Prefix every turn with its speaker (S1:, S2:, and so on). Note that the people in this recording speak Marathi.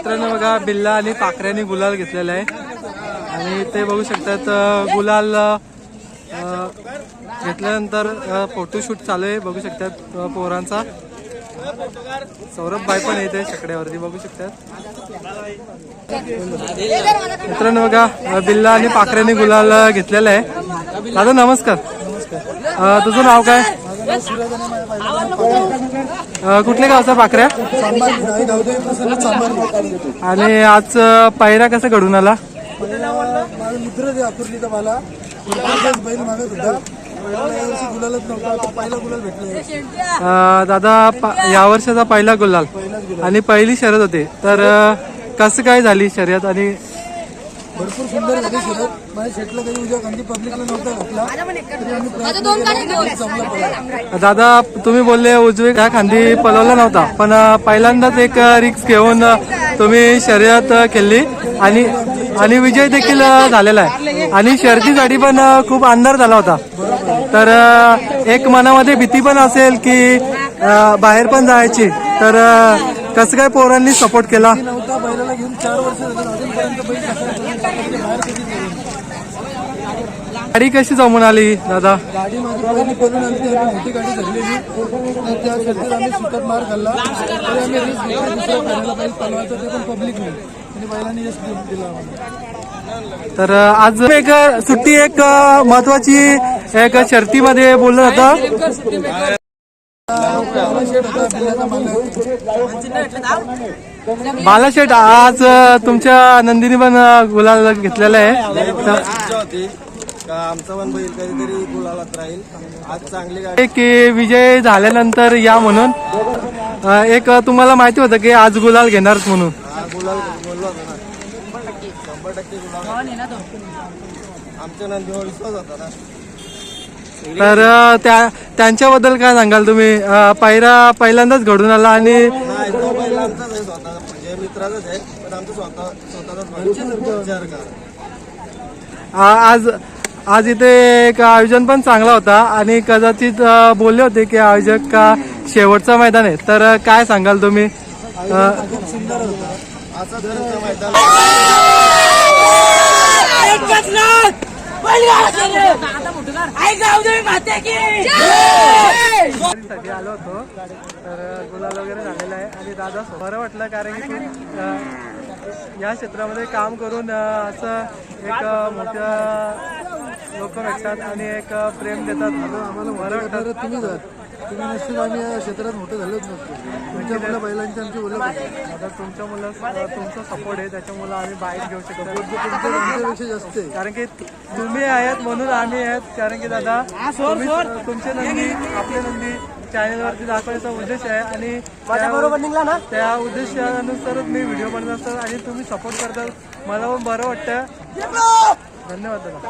S1: मित्रांनो बघा बिल्ला आणि पाखऱ्याने गुलाल घेतलेला आहे. आणि ते बघू शकतात गुलाल घेतल्यानंतर फोटोशूट चालू आहे. बघू शकतात पोरांचा. सौरभ बाय पण येते शेकड्यावरती बघू शकतात. मित्रांनो बघा बिल्ला आणि पाखऱ्याने गुलाल घेतलेला आहे. दादा नमस्कार. तुझं नाव काय? कुठल्या गावचा पाखऱ्या? आणि आज पायऱ्या पायरा कसा घडून आला?
S2: माझा मित्र ते अकुर्लीचा मला बैल मागत होता
S1: दादा या वर्षाचा पहिला गुलाल. आणि पहिली शर्यत होते. तर अं, कसं काय झाली शर्यत? आणि
S2: भरपूर सुंदर माझ्या शेटला काही उद्या गांधी पब्लिकला नव्हता घातला. तरी आम्ही प्रयत्न केला खूप चांगला पडला
S1: दादा तुम्ही बोलले उजवे त्या खांदी पलवला नव्हता. पण पहिल्यांदाच एक रिक्स घेऊन तुम्ही शर्यत खेळली. आणि आणि विजय देखील झालेला आहे. आणि शर्यतीसाठी पण खूप अंधार झाला होता. तर एक मनामध्ये भीती पण असेल की बाहेर पण जायची. तर कसं काय पोरांनी सपोर्ट केला?
S2: बैलाला घेऊन चार वर्ष.
S1: गाडी कशी जमून आली दादा?
S2: गाडी माझी पहिली पळून आली ती आम्ही मोठी गाडी धरलेली. तर त्या शर्यतीत आम्ही सुटत मार खाल्ला. तरी आम्ही रिस्क घेतली दुसऱ्या पहिल्याला बैल पळवायचं ते पण पब्लिक नाही आणि बैलांनी यश देऊन दिलं आम्हाला.
S1: तर अं, आज एक सुट्टी एक महत्वाची एक शर्तीमध्ये बोललं जातं. बालाशेठ आज तुमच्या नंदिनी पण गुलाल घेतलेला आहे.
S3: आमचा पण बैल कधीतरी गुलालात राहील आज चांगली गाडी
S1: की विजय झाल्यानंतर या म्हणून. एक तुम्हाला माहिती होतं की आज गुलाल घेणारच म्हणून.
S3: गुलाल बोललो होतो ना शंभर टक्के गुलाल आमच्या नंदीवर विश्वास होता ना.
S1: तर त्या त्यांच्याबद्दल काय सांगाल तुम्ही? पायरा पहिल्यांदाच घडून आला आणि
S3: म्हणजे
S1: आज आज इथे एक आयोजन पण चांगला होता आणि कदाचित बोलले होते की आयोजक का शेवटचं मैदान आहे. तर काय सांगाल तुम्ही?
S3: मैदान
S1: साठी आलो होतो तर गुलाल वगैरे झालेला आहे आणि दादा बरं वाटलं कारण की या क्षेत्रामध्ये काम करून असं एक अं, मोठं लोक भेटतात आणि एक प्रेम देतात. आम्हाला बरं वाटतं
S2: तुम्ही तुम्ही नसतील आम्ही या क्षेत्रात मोठे झालोच नसतो तुमच्या मुलं बैलांची आमची ओळख होती.
S1: आता तुमच्या मुलं तुमचा सपोर्ट आहे त्याच्यामुळे आम्ही बाईक घेऊ शकतो
S2: तुमच्या आमच्यापेक्षा जास्त आहे.
S1: कारण की तुम्ही आहेत म्हणून आम्ही आहेत. कारण की दादा तुम्ही- तुमचे नंदी आपले नंदी चॅनल वरती दाखवायचा उद्देश आहे आणि त्या- त्या उद्देशानुसारच मी व्हिडिओ बनवत असतो आणि तुम्ही सपोर्ट करता. मला पण बरं वाटतं. धन्यवाद दादा.